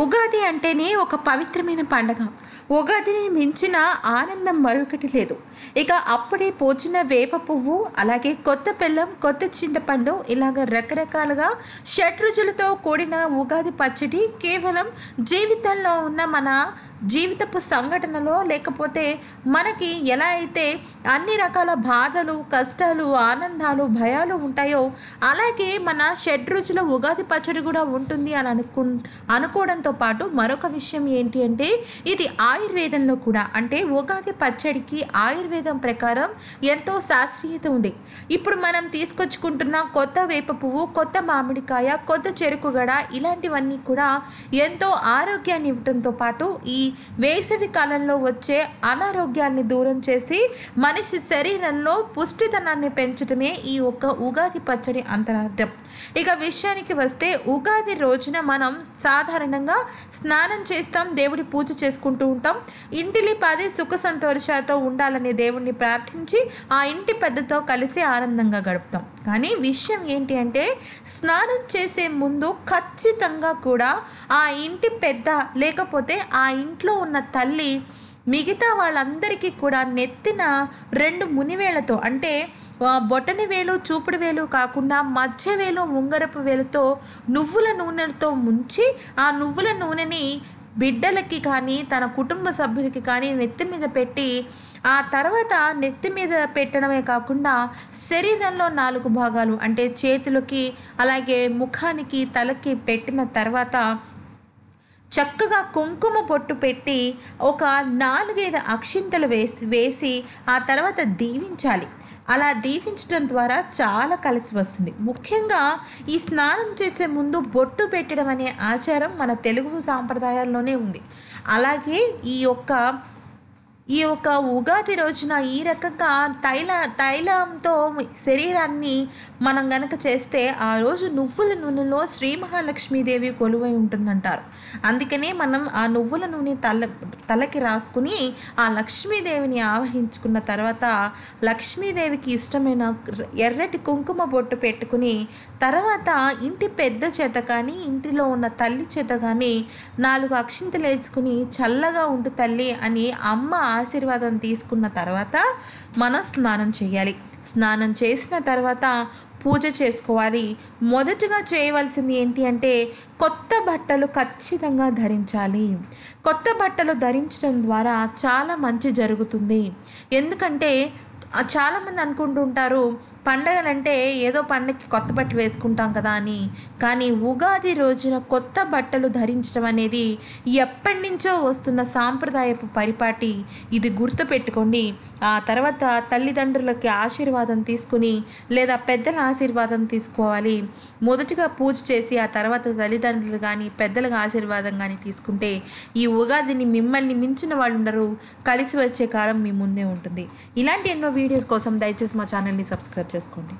ఉగాది అంటేనే ఒక పవిత్రమైన పండగ. ఉగాదిని మించిన ఆనందం మరొకటి లేదు. ఇక అప్పుడే పోచిన వేప పువ్వు అలాగే కొత్త బెల్లం కొత్త చింతపండు ఇలాగ రకరకాలుగా షడ్రుచులతో కూడిన ఉగాది పచ్చడి కేవలం జీవితంలో ఉన్న మన జీవితపు సంఘటనలో లేకపోతే మనకి ఎలా అయితే అన్ని రకాల బాధలు కష్టాలు ఆనందాలు భయాలు ఉంటాయో అలాగే మన షడ్రుచుల ఉగాది పచ్చడి కూడా ఉంటుంది అని అనుకు అనుకోవడంతో పాటు మరొక విషయం ఏంటి అంటే ఇది ఆయుర్వేదంలో కూడా అంటే ఉగాది పచ్చడికి ఆయుర్వేదం ప్రకారం ఎంతో శాస్త్రీయత ఉంది. ఇప్పుడు మనం తీసుకొచ్చుకుంటున్న కొత్త వేప పువ్వు కొత్త మామిడికాయ కొత్త చెరుకుగడ ఇలాంటివన్నీ కూడా ఎంతో ఆరోగ్యాన్ని ఇవ్వడంతో పాటు ఈ వేసవి కాలంలో వచ్చే అనారోగ్యాన్ని దూరం చేసి మనిషి శరీరంలో పుష్టితనాన్ని పెంచడమే ఈ ఒక్క ఉగాది పచ్చడి అంతరార్థం. ఇక విషయానికి వస్తే ఉగాది రోజున మనం సాధారణంగా స్నానం చేస్తాం దేవుడి పూజ చేసుకుంటూ ఉంటాం. ఇంటిలి పది సుఖ సంతోషాలతో ఉండాలని దేవుణ్ణి ప్రార్థించి ఆ ఇంటి పెద్దతో కలిసి ఆనందంగా గడుపుతాం. కానీ విషయం ఏంటి అంటే స్నానం చేసే ముందు ఖచ్చితంగా కూడా ఆ ఇంటి పెద్ద లేకపోతే ఆ ఇంట్లో ఉన్న తల్లి మిగతా వాళ్ళందరికీ కూడా నెత్తిన రెండు మునివేళ్ళతో అంటే బొటని వేలు చూపుడు వేలు కాకుండా మధ్య వేలు ఉంగరపు వేలుతో నువ్వుల నూనెలతో ముంచి ఆ నువ్వుల నూనెని బిడ్డలకి కానీ తన కుటుంబ సభ్యులకి కానీ నెత్తి మీద పెట్టి ఆ తర్వాత నెత్తి మీద పెట్టడమే కాకుండా శరీరంలో నాలుగు భాగాలు అంటే చేతులకి అలాగే ముఖానికి తలకి పెట్టిన తర్వాత చక్కగా కుంకుమ బొట్టు పెట్టి ఒక నాలుగైదు అక్షింతలు వేసి వేసి ఆ తర్వాత దీవించాలి. అలా దీవించడం ద్వారా చాలా కలిసి వస్తుంది. ముఖ్యంగా ఈ స్నానం చేసే ముందు బొట్టు పెట్టడం అనే ఆచారం మన తెలుగు సాంప్రదాయాల్లోనే ఉంది. అలాగే ఈ యొక్క ఈ యొక్క ఉగాది రోజున ఈ రకంగా తైల తైలంతో శరీరాన్ని మనం గనక చేస్తే ఆ రోజు నువ్వుల నూనెలో శ్రీ మహాలక్ష్మీదేవి కొలువై ఉంటుందంటారు. అందుకనే మనం ఆ నువ్వుల నూనె తల తలకి రాసుకుని ఆ లక్ష్మీదేవిని ఆవహించుకున్న తర్వాత లక్ష్మీదేవికి ఇష్టమైన ఎర్రటి కుంకుమ బొట్టు పెట్టుకుని తర్వాత ఇంటి పెద్ద చేత కానీ ఇంటిలో ఉన్న తల్లి చేత కానీ నాలుగు అక్షింతలు వేసుకుని చల్లగా ఉండు తల్లి అని అమ్మ ఆశీర్వాదం తీసుకున్న తర్వాత మనం స్నానం చేయాలి. స్నానం చేసిన తర్వాత పూజ చేసుకోవాలి. మొదటగా చేయవలసింది ఏంటి అంటే కొత్త బట్టలు ఖచ్చితంగా ధరించాలి. కొత్త బట్టలు ధరించడం ద్వారా చాలా మంచి జరుగుతుంది. ఎందుకంటే చాలామంది అనుకుంటుంటారు పండగలంటే ఏదో పండగకి కొత్త బట్టలు వేసుకుంటాం కదా అని. కానీ ఉగాది రోజున కొత్త బట్టలు ధరించడం అనేది ఎప్పటి నుంచో వస్తున్న సాంప్రదాయపు పరిపాటి. ఇది గుర్తుపెట్టుకోండి. ఆ తర్వాత తల్లిదండ్రులకి ఆశీర్వాదం తీసుకుని లేదా పెద్దల ఆశీర్వాదం తీసుకోవాలి. మొదటిగా పూజ చేసి ఆ తర్వాత తల్లిదండ్రులు కానీ పెద్దలకు ఆశీర్వాదం కానీ తీసుకుంటే ఈ ఉగాదిని మిమ్మల్ని మించిన వాళ్ళు ఉండరు. కలిసి వచ్చే కాలం మీ ముందే ఉంటుంది. ఇలాంటి ఎన్నో వీడియోస్ కోసం దయచేసి మా ఛానల్ని సబ్స్క్రైబ్ చేసుకోండి.